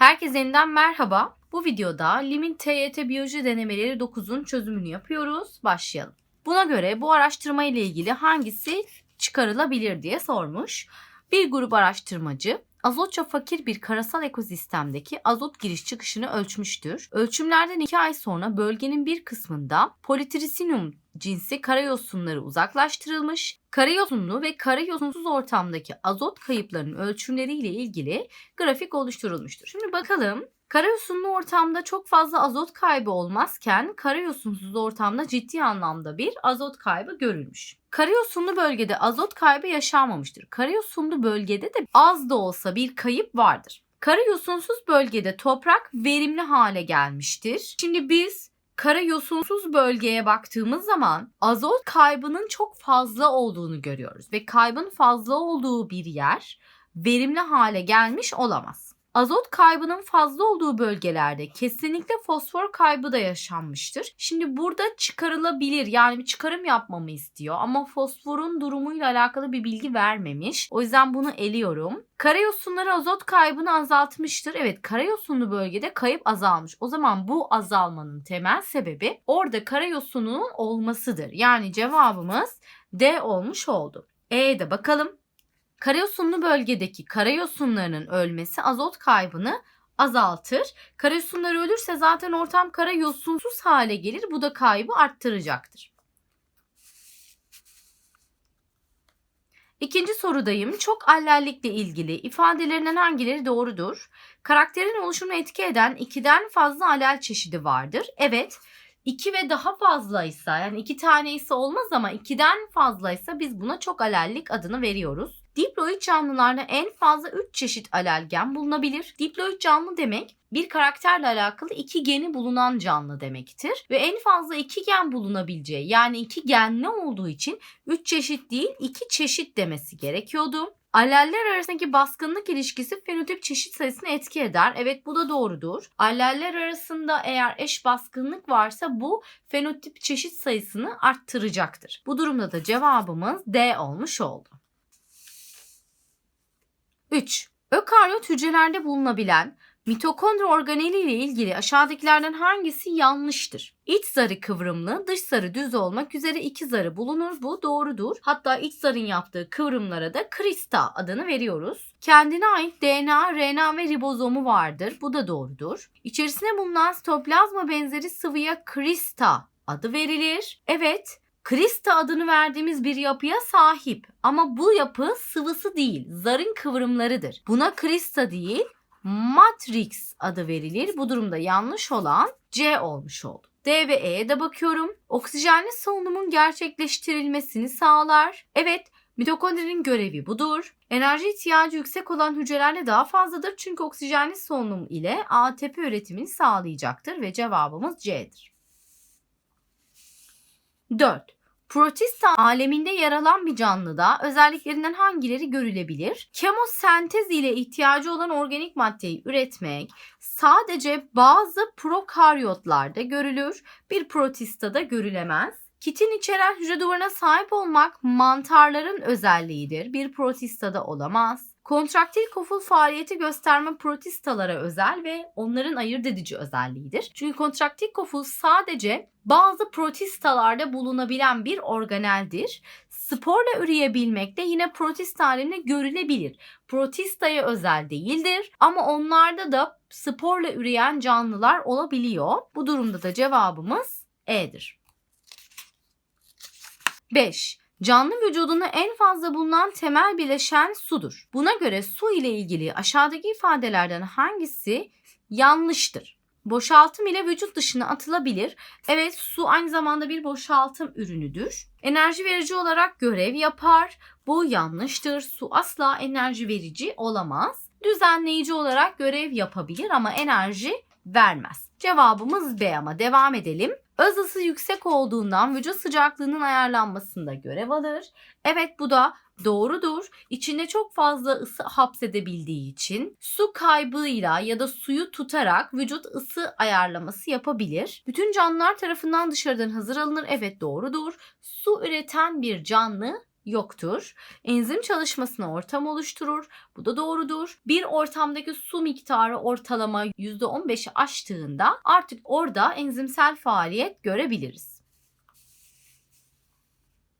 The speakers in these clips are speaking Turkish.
Herkese yeniden merhaba. Bu videoda Limit TYT Biyoloji Denemeleri 9'un çözümünü yapıyoruz. Başlayalım. Buna göre bu araştırma ile ilgili hangisi çıkarılabilir diye sormuş. Bir grup araştırmacı azotça fakir bir karasal ekosistemdeki azot giriş çıkışını ölçmüştür. Ölçümlerden 2 ay sonra bölgenin bir kısmında Polytrisinum cinsi karayosunları uzaklaştırılmış. Karayosunlu ve karayosinsuz ortamdaki azot kayıplarının ölçümleriyle ilgili grafik oluşturulmuştur. Şimdi bakalım Karayosunlu ortamda çok fazla azot kaybı olmazken karayosinsuz ortamda ciddi anlamda bir azot kaybı görülmüş. Karayosunlu bölgede azot kaybı yaşanmamıştır. Karayosunlu bölgede de az da olsa bir kayıp vardır. Karayosinsuz bölgede toprak verimli hale gelmiştir. Şimdi biz karayosinsuz bölgeye baktığımız zaman azot kaybının çok fazla olduğunu görüyoruz ve kaybın fazla olduğu bir yer verimli hale gelmiş olamaz. Azot kaybının fazla olduğu bölgelerde kesinlikle fosfor kaybı da yaşanmıştır. Şimdi burada çıkarılabilir yani bir çıkarım yapmamı istiyor ama fosforun durumuyla alakalı bir bilgi vermemiş. O yüzden bunu eliyorum. Karayosunları azot kaybını azaltmıştır. Evet karayosunlu bölgede kayıp azalmış. O zaman bu azalmanın temel sebebi orada karayosununun olmasıdır. Yani cevabımız D olmuş oldu. E'de bakalım. Karayosunlu bölgedeki karayosunlarının ölmesi azot kaybını azaltır. Karayosunlar ölürse zaten ortam karayosunsuz hale gelir. Bu da kaybı arttıracaktır. İkinci sorudayım. Çok allellikle ilgili ifadelerinden hangileri doğrudur? Karakterin oluşumunu etki eden ikiden fazla alel çeşidi vardır. Evet. 2 ve daha fazlaysa yani iki tane ise olmaz ama 2'den fazlaysa biz buna çok alellik adını veriyoruz. Diploid canlılarda en fazla 3 çeşit alelgen bulunabilir. Diploid canlı demek bir karakterle alakalı iki geni bulunan canlı demektir. Ve en fazla iki gen bulunabileceği yani iki genli olduğu için 3 çeşit değil 2 çeşit demesi gerekiyordu. Alleller arasındaki baskınlık ilişkisi fenotip çeşit sayısını etki eder. Evet bu da doğrudur. Alleller arasında eğer eş baskınlık varsa bu fenotip çeşit sayısını arttıracaktır. Bu durumda da cevabımız D olmuş oldu. 3. Ökaryot hücrelerde bulunabilen mitokondri organeli ile ilgili aşağıdakilerden hangisi yanlıştır? İç zarı kıvrımlı, dış zarı düz olmak üzere iki zarı bulunur. Bu doğrudur. Hatta iç zarın yaptığı kıvrımlara da krista adını veriyoruz. Kendine ait DNA, RNA ve ribozomu vardır. Bu da doğrudur. İçerisinde bulunan sitoplazma benzeri sıvıya krista adı verilir. Evet, Krista adını verdiğimiz bir yapıya sahip ama bu yapı sıvısı değil, zarın kıvrımlarıdır. Buna krista değil, matrix adı verilir. Bu durumda yanlış olan C olmuş oldu. D ve E'ye de bakıyorum. Oksijenli solunumun gerçekleştirilmesini sağlar. Evet, mitokondrinin görevi budur. Enerji ihtiyacı yüksek olan hücrelerle daha fazladır çünkü oksijenli solunum ile ATP üretimini sağlayacaktır ve cevabımız C'dir. 4. Protista aleminde yer alan bir canlıda özelliklerinden hangileri görülebilir? Kemosentez ile ihtiyacı olan organik maddeyi üretmek sadece bazı prokaryotlarda görülür, bir protistada görülemez. Kitin içeren hücre duvarına sahip olmak mantarların özelliğidir. Bir protistada olamaz. Kontraktil koful faaliyeti gösterme protistalara özel ve onların ayırt edici özelliğidir. Çünkü kontraktil koful sadece bazı protistalarda bulunabilen bir organeldir. Sporla üreyebilmek de yine protista halinde görülebilir. Protistaya özel değildir ama onlarda da sporla üreyen canlılar olabiliyor. Bu durumda da cevabımız E'dir. 5. Canlı vücudunda en fazla bulunan temel bileşen sudur. Buna göre su ile ilgili aşağıdaki ifadelerden hangisi yanlıştır? Boşaltım ile vücut dışına atılabilir. Evet su aynı zamanda bir boşaltım ürünüdür. Enerji verici olarak görev yapar. Bu yanlıştır. Su asla enerji verici olamaz. Düzenleyici olarak görev yapabilir ama enerji vermez. Cevabımız B ama devam edelim. Öz ısı yüksek olduğundan vücut sıcaklığının ayarlanmasında görev alır. Evet bu da doğrudur. İçinde çok fazla ısı hapsedebildiği için su kaybıyla ya da suyu tutarak vücut ısı ayarlaması yapabilir. Bütün canlılar tarafından dışarıdan hazır alınır. Evet doğrudur. Su üreten bir canlı yoktur. Enzim çalışmasına ortam oluşturur. Bu da doğrudur. Bir ortamdaki su miktarı ortalama %15'i aştığında artık orada enzimsel faaliyet görebiliriz.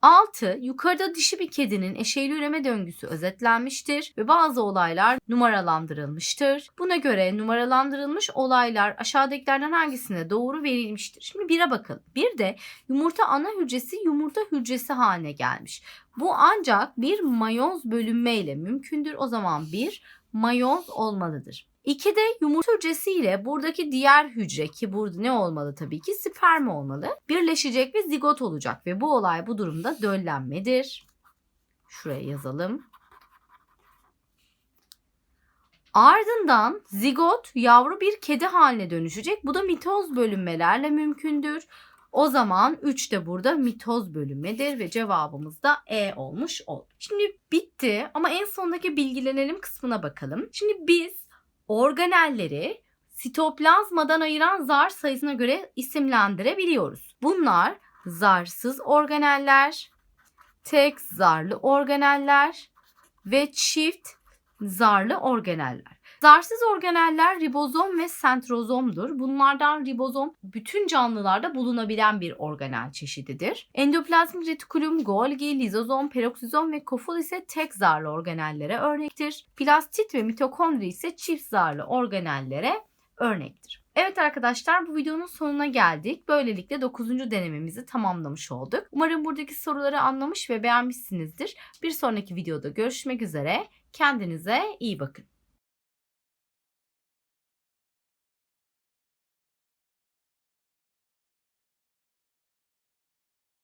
6. Yukarıda dişi bir kedinin eşeyli üreme döngüsü özetlenmiştir ve bazı olaylar numaralandırılmıştır. Buna göre numaralandırılmış olaylar aşağıdakilerden hangisine doğru verilmiştir? Şimdi 1'e bakalım. Bir de yumurta ana hücresi yumurta hücresi haline gelmiş. Bu ancak bir mayoz bölünme ile mümkündür. O zaman bir mayoz olmalıdır. 2'de yumurta hücresi buradaki diğer hücre ki burada ne olmalı tabii ki sperm olmalı. Birleşecek ve zigot olacak ve bu olay bu durumda döllenmedir. Şuraya yazalım. Ardından zigot yavru bir kedi haline dönüşecek. Bu da mitoz bölünmelerle mümkündür. O zaman 3 de burada mitoz bölünmedir ve cevabımız da E olmuş oldu. Şimdi bitti ama en sondaki bilgilenelim kısmına bakalım. Şimdi biz organelleri sitoplazmadan ayıran zar sayısına göre isimlendirebiliyoruz. Bunlar zarsız organeller, tek zarlı organeller ve çift zarlı organeller. Zarsız organeller ribozom ve sentrozomdur. Bunlardan ribozom bütün canlılarda bulunabilen bir organel çeşididir. Endoplazmik retikulum, Golgi, lizozom, peroksizom ve koful ise tek zarlı organellere örnektir. Plastit ve mitokondri ise çift zarlı organellere örnektir. Evet arkadaşlar bu videonun sonuna geldik. Böylelikle 9. denememizi tamamlamış olduk. Umarım buradaki soruları anlamış ve beğenmişsinizdir. Bir sonraki videoda görüşmek üzere. Kendinize iyi bakın.